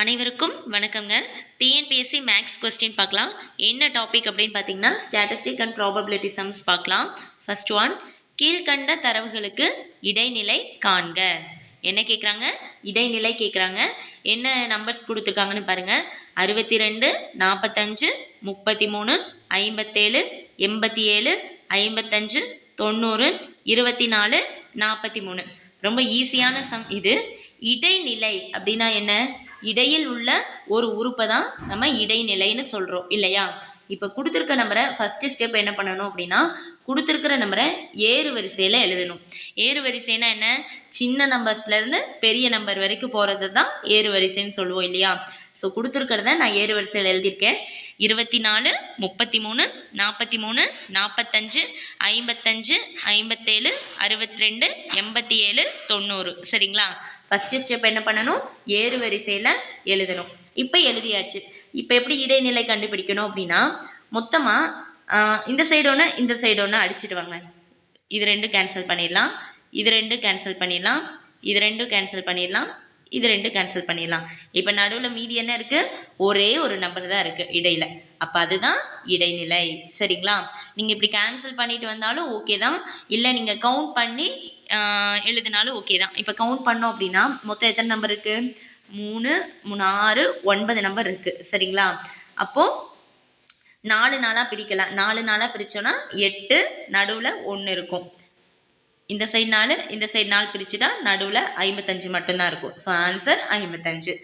அனைவருக்கும் வணக்கங்க TNPSC maths question பார்க்கலாம். என்ன டாபிக் அப்படின்னு பார்த்தீங்கன்னா ஸ்டாட்டிஸ்டிக் அண்ட் ப்ராபபிலிட்டி சம்ஸ் பார்க்கலாம். ஃபர்ஸ்ட் ஒன் கீழ்கண்ட தரவுகளுக்கு இடைநிலை காண்க. என்ன கேட்குறாங்க இடைநிலை கேட்குறாங்க என்ன நம்பர்ஸ் கொடுத்துருக்காங்கன்னு பாருங்கள் அறுபத்தி ரெண்டு நாற்பத்தஞ்சு முப்பத்தி மூணு ஐம்பத்தேழு எண்பத்தி ஏழு ஐம்பத்தஞ்சு தொண்ணூறு இருபத்தி நாலு நாற்பத்தி மூணு ரொம்ப ஈஸியான சம் இது. இடைநிலை அப்படின்னா என்ன? இடையில் உள்ள ஒரு உறுப்பை தான் நம்ம இடைநிலைன்னு சொல்கிறோம் இல்லையா? இப்போ கொடுத்துருக்க நம்பரை ஃபஸ்ட்டு ஸ்டெப் என்ன பண்ணணும் அப்படின்னா கொடுத்துருக்கிற நம்பரை ஏறு வரிசையில் எழுதணும். ஏறு வரிசைனா என்ன? சின்ன நம்பர்ஸ்லேருந்து பெரிய நம்பர் வரைக்கும் போகிறது தான் ஏறு வரிசைன்னு சொல்லுவோம் இல்லையா? ஸோ கொடுத்துருக்கிறத நான் ஏறு வரிசையில் எழுதியிருக்கேன். இருபத்தி நாலு முப்பத்தி மூணு நாற்பத்தி மூணு நாற்பத்தஞ்சு ஐம்பத்தஞ்சு ஐம்பத்தேழு அறுபத்தி ரெண்டு எண்பத்தி ஏழு தொண்ணூறு. சரிங்களா? ஃபஸ்ட்டு ஸ்டெப் என்ன பண்ணணும்? ஏறு வரிசையில் எழுதணும். இப்போ எழுதியாச்சு. இப்போ எப்படி இடைநிலை கண்டுபிடிக்கணும் அப்படின்னா மொத்தமாக இந்த சைடு ஒன்று இந்த சைடு ஒன்று அடிச்சிட்டு வாங்க இது ரெண்டும் கேன்சல் பண்ணிடலாம். இது ரெண்டும் கேன்சல் பண்ணிடலாம். இது ரெண்டும் கேன்சல் பண்ணிடலாம். இது ரெண்டும் கேன்சல் பண்ணிடலாம். இப்போ நடுவில் மீதி என்ன இருக்குது ஒரே ஒரு நம்பர் தான் இருக்குது இடையில. அப்போ அதுதான் இடைநிலை. சரிங்களா? நீங்கள் இப்படி கேன்சல் பண்ணிட்டு வந்தாலும் ஓகே தான். இல்லை நீங்கள் கவுண்ட் பண்ணி எழுதினாலும் ஓகே தான். இப்போ கவுண்ட் பண்ணோம் அப்படின்னா மொத்தம் எத்தனை நம்பர் இருக்குது மூணு மூணு ஆறு ஒன்பது நம்பர் இருக்குது சரிங்களா? அப்போது நாலு நாளாக பிரிக்கலாம். நாலு நாளாக பிரித்தோன்னா எட்டு நடுவில் ஒன்று இருக்கும். இந்த சைடு நாலு இந்த சைடு நாலு பிரிச்சுட்டா நடுவில் ஐம்பத்தஞ்சு மட்டும்தான் இருக்கும். ஸோ ஆன்சர் ஐம்பத்தஞ்சு.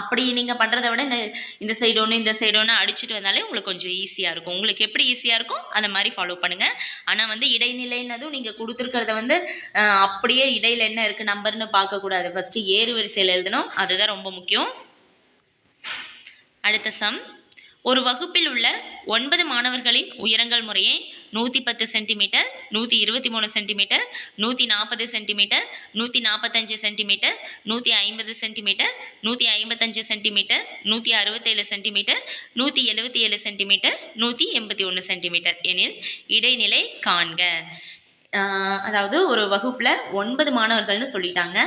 அப்படி நீங்கள் பண்ணுறத விட இந்த இந்த சைடு ஒன்று இந்த சைடு ஒன்று அடிச்சுட்டு வந்தாலே உங்களுக்கு கொஞ்சம் ஈஸியாக இருக்கும். உங்களுக்கு எப்படி ஈஸியாக இருக்கும் அந்த மாதிரி ஃபாலோ பண்ணுங்கள் ஆனால் வந்து இடைநிலைன்னதும் நீங்கள் கொடுத்துருக்கிறத வந்து அப்படியே இடையில் என்ன இருக்குது நம்பர்னு பார்க்கக்கூடாது ஃபஸ்ட்டு ஏறு வரிசையில் எழுதணும். அதுதான் ரொம்ப முக்கியம். அடுத்த சம் ஒரு வகுப்பில் உள்ள ஒன்பது மாணவர்களின் உயரங்கள் முறையே நூற்றி பத்து சென்டிமீட்டர் நூற்றி இருபத்தி மூணு சென்டிமீட்டர் நூற்றி நாற்பது சென்டிமீட்டர் நூற்றி நாற்பத்தஞ்சு சென்டிமீட்டர் நூற்றி ஐம்பது சென்டிமீட்டர் நூற்றி ஐம்பத்தஞ்சு சென்டிமீட்டர் நூற்றி அறுபத்தேழு சென்டிமீட்டர் நூற்றி எழுபத்தி ஏழு சென்டிமீட்டர் நூற்றி எண்பத்தி ஒன்று சென்டிமீட்டர் எனில் இடைநிலை காண்க. அதாவது ஒரு வகுப்பில் ஒன்பது மாணவர்கள்னு சொல்லிட்டாங்க.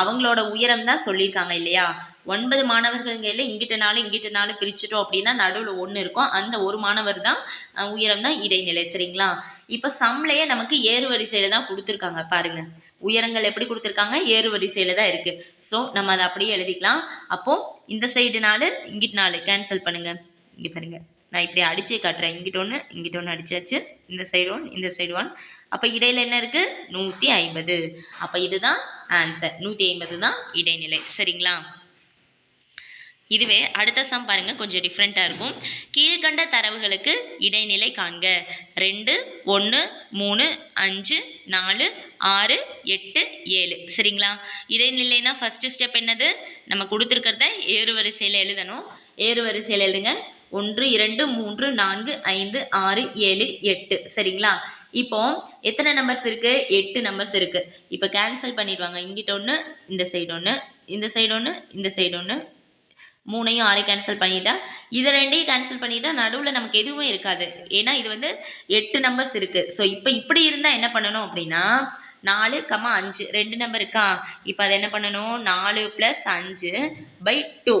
அவங்களோட உயரம் தான் சொல்லியிருக்காங்க இல்லையா? ஒன்பது மாணவர்கள்கையில் இங்கிட்ட நாலு இங்கிட்ட நாலு பிரிச்சிட்டோம் அப்படின்னா நடுவில் ஒன்று இருக்கும். அந்த ஒரு மாணவர் தான் உயரம் தான் இடைநிலை சரிங்களா? இப்போ சம்லையே நமக்கு ஏறு வரிசையில் தான் கொடுத்துருக்காங்க பாருங்க. உயரங்கள் எப்படி கொடுத்துருக்காங்க? ஏறு வரிசையில் தான் இருக்குது ஸோ நம்ம அதை அப்படியே எழுதிக்கலாம். அப்போது இந்த சைடு நாலு இங்கிட்டு நாலு. கேன்சல் பண்ணுங்க. இங்கே பாருங்க. நான் இப்படி அடித்து காட்டுறேன். இங்கிட்ட ஒன்று இங்கிட்ட ஒன்று அடிச்சாச்சு. இந்த சைடு ஒன் இந்த சைடு ஒன் அப்போ இடையில என்ன இருக்குது நூற்றி ஐம்பது. அப்போ இதுதான் ஆன்சர் நூற்றி ஐம்பது தான் இடைநிலை சரிங்களா? இதுவே அடுத்த சம் பாருங்கள் கொஞ்சம் டிஃப்ரெண்ட்டாக இருக்கும். கீழ்கண்ட தரவுகளுக்கு இடைநிலை காண்க. ரெண்டு ஒன்று மூணு அஞ்சு நாலு ஆறு எட்டு ஏழு. சரிங்களா? இடைநிலைனா ஃபஸ்ட்டு ஸ்டெப் என்னது? நம்ம கொடுத்துருக்கிறத ஏறு வரிசையில் எழுதணும். ஏறு வரிசையில் எழுதுங்க. ஒன்று இரண்டு மூன்று நான்கு ஐந்து ஆறு ஏழு எட்டு. சரிங்களா? இப்போ எத்தனை நம்பர்ஸ் இருக்குது எட்டு நம்பர்ஸ் இருக்குது இப்போ கேன்சல் பண்ணிடுவாங்க. இங்கிட்ட ஒன்று இந்த சைடு ஒன்று இந்த சைடு ஒன்று இந்த சைடு ஒன்று மூணையும் ஆறு கேன்சல் பண்ணிட்டேன் இதை ரெண்டையும் கேன்சல் பண்ணிட்டா நடுவில் நமக்கு எதுவுமே இருக்காது. ஏன்னா இது வந்து எட்டு நம்பர்ஸ் இருக்குது ஸோ இப்போ இப்படி இருந்தால் என்ன பண்ணணும் அப்படின்னா நாலு கமா அஞ்சு. ரெண்டு நம்பர் இருக்கா? இப்போ அதை என்ன பண்ணணும்? நாலு ப்ளஸ் அஞ்சு பை டூ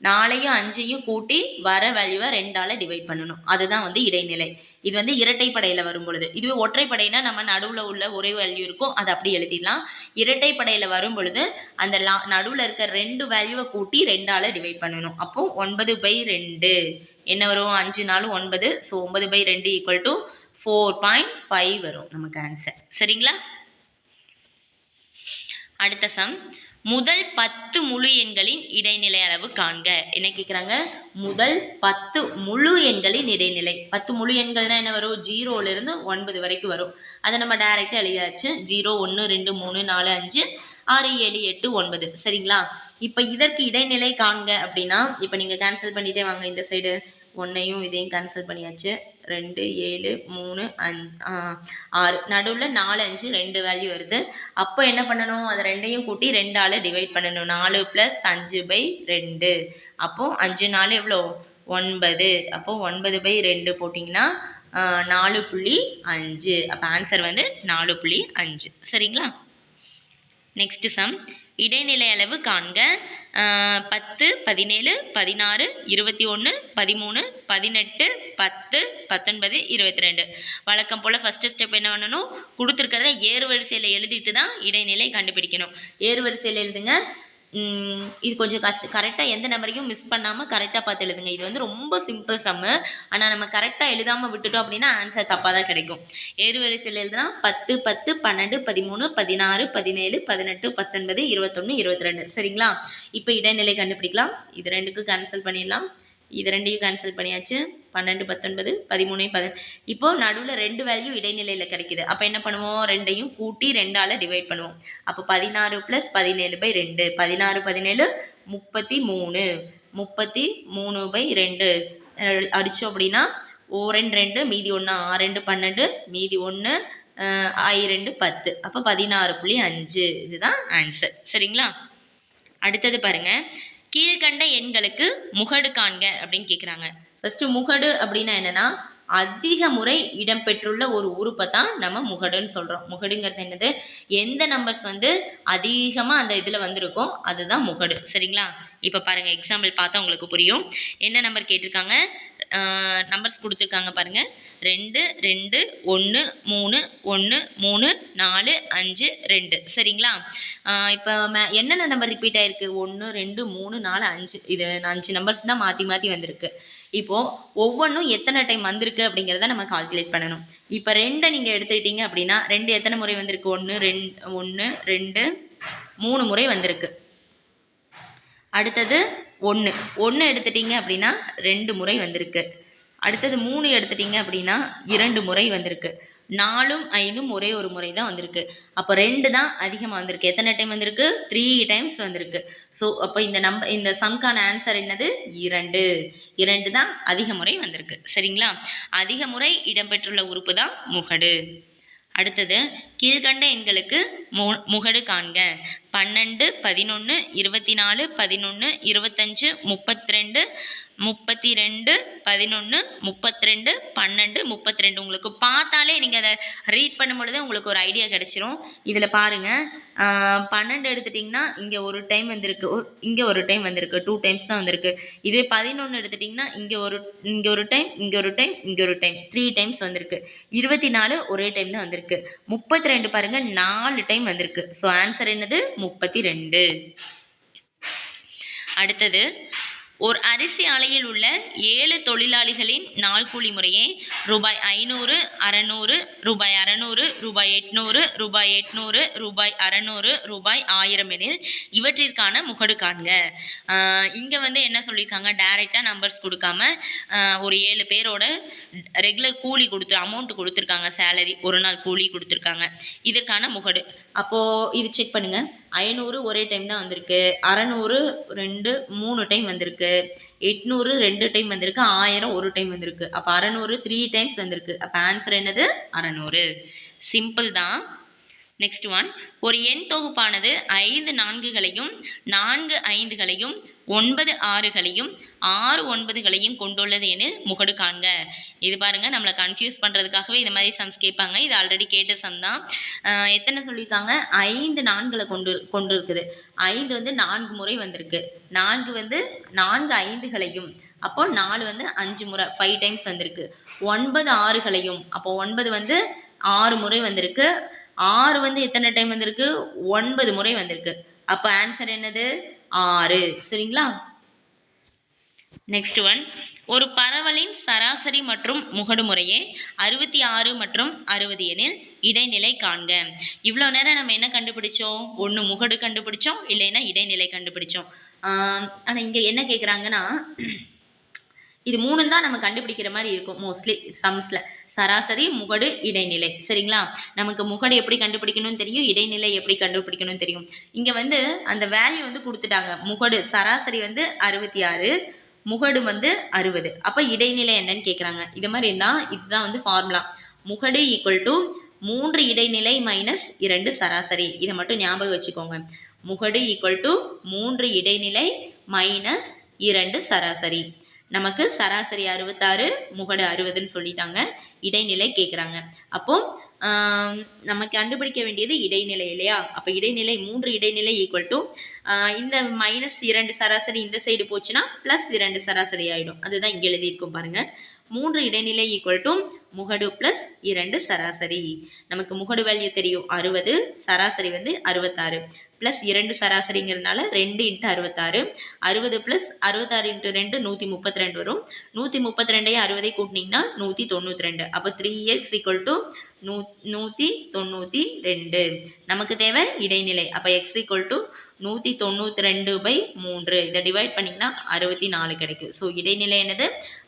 நாலையும் அஞ்சையும் கூட்டி வர வேல்யூவை ரெண்டால் டிவைட் பண்ணணும். அதுதான் வந்து இடைநிலை. இது வந்து இரட்டைப்படையில் வரும் பொழுது இதுவே ஒற்றைப்படைனா நம்ம நடுவில் உள்ள ஒரே வேல்யூ இருக்கும். அதை அப்படி எழுதிடலாம். இரட்டைப்படையில் வரும் பொழுது அந்த லா நடுவில் இருக்க ரெண்டு வேல்யூவை கூட்டி ரெண்டால் டிவைட் பண்ணணும். அப்போது ஒன்பது பை ரெண்டு. என்ன வரும்? அஞ்சு நாலு ஒன்பது. ஸோ ஒன்பது பை ரெண்டு equal to four point five வரும் நமக்கு ஆன்சர் சரிங்களா? அடுத்த சம் முதல் பத்து முழு எண்களின் இடைநிலை அளவு காண்க. என்ன கேட்குறாங்க முதல் பத்து முழு எண்களின் இடைநிலை. பத்து முழு எண்கள்னா என்ன வரும்? ஜீரோலேருந்து ஒன்பது வரைக்கும் வரும். அதை நம்ம டைரெக்டாக எழுதியாச்சு. ஜீரோ ஒன்று ரெண்டு மூணு நாலு அஞ்சு ஆறு ஏழு எட்டு ஒன்பது. சரிங்களா? இப்போ இதற்கு இடைநிலை காண்க அப்படின்னா இப்போ நீங்கள் கேன்சல் பண்ணிட்டே வாங்க இந்த சைடு ஒன்றையும் இதையும் கேன்சல் பண்ணியாச்சு. ரெண்டு ஏழு மூணு அஞ்சு ஆறு. நடுவில் நாலு அஞ்சு ரெண்டு வேல்யூ வருது. அப்போ என்ன பண்ணணும்? அதை ரெண்டையும் கூட்டி ரெண்டால் டிவைட் பண்ணணும். நாலு ப்ளஸ் அஞ்சு பை ரெண்டு. அப்போது அஞ்சு நாலு எவ்வளோ? ஒன்பது. அப்போது ஒன்பது பை ரெண்டு போட்டிங்கன்னா நாலு புள்ளி அஞ்சு. அப்போ ஆன்சர் வந்து நாலு புள்ளி அஞ்சு. சரிங்களா? நெக்ஸ்ட்டு சம் இடைநிலை அளவு காண்க. பத்து பதினேழு பதினாறு இருபத்தி ஒன்று பதிமூணு பதினெட்டு பத்து பத்தொன்பது இருபத்தி ரெண்டு வழக்கம் போல் ஃபஸ்ட்டு ஸ்டெப் என்ன பண்ணணும்? கொடுத்துருக்கிறத ஏறு வரிசையில் எழுதிட்டு தான் இடைநிலை கண்டுபிடிக்கணும். ஏறு வரிசையில் எழுதுங்க. இது கொஞ்சம் கஷ் கரெக்டாக எந்த நம்பரையும் மிஸ் பண்ணாமல் கரெக்டாக பார்த்து எழுதுங்க. இது வந்து ரொம்ப சிம்பிள் சம்மு ஆனால் நம்ம கரெக்டாக எழுதாமல் விட்டுட்டோம் அப்படின்னா ஆன்சர் தப்பாக தான் கிடைக்கும். ஏறுவரிசையில் எழுதுனா பத்து பத்து பன்னெண்டு பதிமூணு பதினாறு பதினேழு பதினெட்டு பத்தொன்பது இருபத்தொன்று இருபத்தி ரெண்டு சரிங்களா? இப்போ இடைநிலை கண்டுபிடிக்கலாம். இது ரெண்டுக்கும் கேன்சல் பண்ணிடலாம். இது ரெண்டையும் கேன்சல் பண்ணியாச்சு. பன்னெண்டு பத்தொன்பது பதிமூணு பதி இப்போ நடுவில் ரெண்டு வேல்யூ இடைநிலையில் கிடைக்குது. அப்போ என்ன பண்ணுவோம்? ரெண்டையும் கூட்டி ரெண்டால் டிவைட் பண்ணுவோம். அப்போ பதினாறு ப்ளஸ் பதினேழு பை ரெண்டு. பதினாறு பதினேழு முப்பத்தி மூணு. முப்பத்தி மூணு பை ரெண்டு. அடித்தோம் அப்படின்னா ஓ ரெண்டு ரெண்டு மீதி ஒன்று ஆ ரெண்டு பன்னெண்டு மீதி ஒன்று ஐ ரெண்டு பத்து. அப்போ பதினாறு புள்ளி அஞ்சு. இதுதான் ஆன்சர் சரிங்களா? அடுத்தது பாருங்கள் கீழ்கண்ட எண்களுக்கு முகடு காண்க அப்படின்னு கேட்குறாங்க ஃபர்ஸ்ட் முகடு அப்படின்னா என்னன்னா அதிக முறை இடம்பெற்றுள்ள ஒரு உறுப்பை தான் நம்ம முகடுன்னு சொல்கிறோம் முகடுங்கிறது என்னது? எந்த நம்பர்ஸ் வந்து அதிகமாக அந்த இதில் வந்திருக்கோ அதுதான் முகடு. சரிங்களா? இப்போ பாருங்கள் எக்ஸாம்பிள் பார்த்தா உங்களுக்கு புரியும். என்ன நம்பர் கேட்டிருக்காங்க? நம்பர்ஸ் கொடுத்துருக்காங்க பாருங்கள் ரெண்டு ரெண்டு ஒன்று மூணு ஒன்று மூணு நாலு அஞ்சு ரெண்டு. சரிங்களா? இப்போ மே என்னென்ன நம்பர் ரிப்பீட் ஆகிருக்கு ஒன்று ரெண்டு மூணு நாலு அஞ்சு. இது அஞ்சு நம்பர்ஸ் தான் மாற்றி மாற்றி வந்திருக்கு. இப்போது ஒவ்வொன்றும் எத்தனை டைம் வந்திருக்கு அப்படிங்கிறத நம்ம கால்குலேட் பண்ணணும். இப்போ ரெண்டை நீங்கள் எடுத்துக்கிட்டீங்க அப்படின்னா ரெண்டு எத்தனை முறை வந்திருக்கு? ஒன்று ரெண்டு ஒன்று ரெண்டு மூணு முறை வந்திருக்கு. அடுத்தது ஒன்று ஒன்று எடுத்துட்டீங்க அப்படின்னா ரெண்டு முறை வந்திருக்கு. அடுத்தது மூணு எடுத்துட்டிங்க அப்படின்னா இரண்டு முறை வந்திருக்கு. நாலும் ஐந்தும் ஒரே ஒரு முறை தான் வந்திருக்கு. அப்போ ரெண்டு தான் அதிகமாக வந்திருக்கு. எத்தனை டைம் வந்திருக்கு? த்ரீ டைம்ஸ் வந்திருக்கு. ஸோ அப்போ இந்த நம்ப இந்த சம்கான ஆன்சர் என்னது? இரண்டு. இரண்டு தான் அதிக முறை வந்திருக்கு. சரிங்களா? அதிக முறை இடம்பெற்றுள்ள உறுப்பு தான் முகடு. அடுத்தது கீழ்கண்ட எண்களுக்கு மு முகடு காண்க. பன்னெண்டு பதினொன்று இருபத்தி நாலு பதினொன்று இருபத்தஞ்சு முப்பத்தி ரெண்டு முப்பத்தி ரெண்டு பதினொன்று முப்பத்தி ரெண்டு பன்னெண்டு முப்பத்தி ரெண்டு உங்களுக்கு பார்த்தாலே நீங்கள் அதை ரீட் பண்ணும் பொழுதே உங்களுக்கு ஒரு ஐடியா கிடச்சிரும். இதில் பாருங்கள் பன்னெண்டு எடுத்துட்டிங்கன்னா இங்கே ஒரு டைம் வந்திருக்கு. இங்கே ஒரு டைம் வந்திருக்கு. டூ டைம்ஸ் தான் வந்திருக்கு. இதுவே பதினொன்று எடுத்துட்டிங்கன்னா இங்கே ஒரு இங்கே ஒரு டைம் இங்கே ஒரு டைம் இங்கே ஒரு டைம் த்ரீ டைம்ஸ் வந்திருக்கு. இருபத்தி நாலு ஒரே டைம் தான் வந்திருக்கு. முப்பத்தி ரெண்டு பாருங்கள் நாலு டைம் வந்திருக்கு. ஸோ ஆன்சர் என்னது? முப்பத்தி ரெண்டு அடுத்தது ஒரு அரிசி ஆலையில் உள்ள ஏழு தொழிலாளிகளின் நாள் கூலி முறையே ரூபாய் ஐநூறு அறநூறு ரூபாய் அறநூறு ரூபாய் எட்நூறு ரூபாய் எட்நூறு ரூபாய் அறநூறு ரூபாய் ஆயிரம் எனில் இவற்றிற்கான முகடு காண்க. இங்கே வந்து என்ன சொல்லியிருக்காங்க? டைரெக்டாக நம்பர்ஸ் கொடுக்காம ஒரு ஏழு பேரோட ரெகுலர் கூலி கொடுத்து அமௌண்ட் கொடுத்துருக்காங்க சேலரி ஒரு நாள் கூலி கொடுத்துருக்காங்க. இதற்கான முகடு. அப்போது இது செக் பண்ணுங்கள் ஐநூறு ஒரே டைம் தான் வந்திருக்கு. அறநூறு ரெண்டு மூணு டைம் வந்திருக்கு. எட்நூறு ரெண்டு டைம் வந்திருக்கு. ஆயிரம் ஒரு டைம் வந்திருக்கு. அப்போ அறநூறு த்ரீ டைம்ஸ் வந்திருக்கு. அப்போ ஆன்சர் என்னது? அறநூறு. சிம்பிள் தான். நெக்ஸ்ட் ஒன் ஒரு எண் தொகுப்பானது ஐந்து நான்குகளையும் நான்கு ஐந்துகளையும் ஒன்பது ஆறுகளையும் ஆறு ஒன்பதுகளையும் கொண்டுள்ளது எனில் முகடு காண்க. இது பாருங்க நம்மளை கன்ஃபியூஸ் பண்ணுறதுக்காகவே இது மாதிரி சம்ஸ் கேட்பாங்க. இது ஆல்ரெடி கேட்ட சம் தான். எத்தனை சொல்லியிருக்காங்க? ஐந்து நான்களை கொண்டு கொண்டு இருக்குது ஐந்து வந்து நான்கு முறை வந்திருக்கு. நான்கு வந்து நான்கு ஐந்துகளையும் அப்போ நாலு வந்து அஞ்சு முறை ஃபைவ் டைம்ஸ் வந்திருக்கு. ஒன்பது ஆறுகளையும் அப்போ ஒன்பது வந்து ஆறு முறை வந்திருக்கு. ஆறு வந்து எத்தனை டைம் வந்திருக்கு? ஒன்பது முறை வந்திருக்கு. அப்போ ஆன்சர் என்னது? ஆறு. சரிங்களா? நெக்ஸ்ட் ஒன் ஒரு பரவலின் சராசரி மற்றும் முகடு முறையே அறுபத்தி ஆறு மற்றும் அறுபது எனில் இடைநிலை காண்க. இவ்வளோ நேரம் நம்ம என்ன கண்டுபிடிச்சோம்? ஒன்று முகடு கண்டுபிடிச்சோம் இல்லைன்னா இடைநிலை கண்டுபிடிச்சோம். ஆனால் இங்கே என்ன கேட்குறாங்கன்னா இது மூணு தான் நம்ம கண்டுபிடிக்கிற மாதிரி இருக்கும் மோஸ்ட்லி சம்ஸில் சராசரி முகடு இடைநிலை. சரிங்களா? நமக்கு முகடு எப்படி கண்டுபிடிக்கணும்னு தெரியும் இடைநிலை எப்படி கண்டுபிடிக்கணும்னு தெரியும். இங்கே வந்து அந்த வேல்யூ வந்து கொடுத்துட்டாங்க. முகடு சராசரி வந்து அறுபத்தி ஆறு முகடு வந்து அறுபது. அப்போ இடைநிலை என்னன்னு கேட்குறாங்க இது மாதிரி இருந்தால் இதுதான் வந்து ஃபார்முலா முகடு ஈக்குவல் டு மூன்று இடைநிலை மைனஸ் இரண்டு சராசரி. இதை மட்டும் ஞாபகம் வச்சுக்கோங்க. முகடு ஈக்குவல் டு மூன்று இடைநிலை மைனஸ் இரண்டு சராசரி. நமக்கு சராசரி அறுபத்தாறு முகடு அறுபதுன்னு சொல்லிட்டாங்க. இடைநிலை கேட்குறாங்க அப்போ நம்ம கண்டுபிடிக்க வேண்டியது இடைநிலை இல்லையா? அப்போ இடைநிலை மூன்று இடைநிலை ஈக்குவல் டு இந்த மைனஸ் இரண்டு சராசரி இந்த சைடு போச்சுன்னா ப்ளஸ் இரண்டு சராசரி ஆகிடும் அதுதான் இங்கே எழுதியிருக்கும் பாருங்க. மூன்று இடைநிலை ஈக்குவல் டு முகடு ப்ளஸ் இரண்டு சராசரி. நமக்கு முகடு வேல்யூ தெரியும். அறுபது சராசரி வந்து அறுபத்தாறு. ப்ளஸ் இரண்டு சராசரிங்கிறதுனால ரெண்டு இன்ட்டு அறுபத்தாறு. அறுபது ப்ளஸ் அறுபத்தாறு இன்ட்டு ரெண்டு நூற்றி முப்பத்தி ரெண்டு வரும். நூற்றி முப்பத்தி ரெண்டையும் அறுபதை கூட்டினீங்கன்னா நூற்றி தொண்ணூற்றி ரெண்டு அப்போ த்ரீ எக்ஸ் ஈக்குவல் டு நூ நூற்றி தொண்ணூற்றி ரெண்டு. நமக்கு தேவை இடைநிலை. அப்போ எக்ஸ் ஈக்குவல் டு நூற்றி தொண்ணூற்றி ரெண்டு பை மூன்று. இதை டிவைட் பண்ணிங்கன்னா அறுபத்தி நாலு கிடைக்கும். ஸோ இடைநிலை என்னது?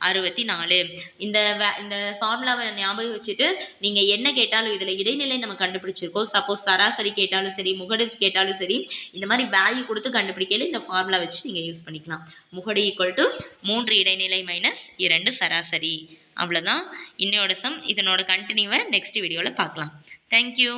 அறுபத்தி நாலு. இந்த வே இந்த ஃபார்முலாவை ஞாபகம் வச்சுட்டு நீங்கள் என்ன கேட்டாலும் இதில் இடைநிலை நம்ம கண்டுபிடிச்சிருக்கோம். சப்போஸ் சராசரி கேட்டாலும் சரி முகடு கேட்டாலும் சரி இந்த மாதிரி வேல்யூ கொடுத்து கண்டுபிடிக்கல இந்த ஃபார்முலா வச்சு நீங்கள் யூஸ் பண்ணிக்கலாம். முகடு ஈக்குவல் டு மூன்று இடைநிலை மைனஸ் இரண்டு சராசரி. அவ்வளோதான் இன்னையோட சம் இதனோட கண்டினியூவை நெக்ஸ்ட் வீடியோவில் பார்க்கலாம். தேங்க்யூ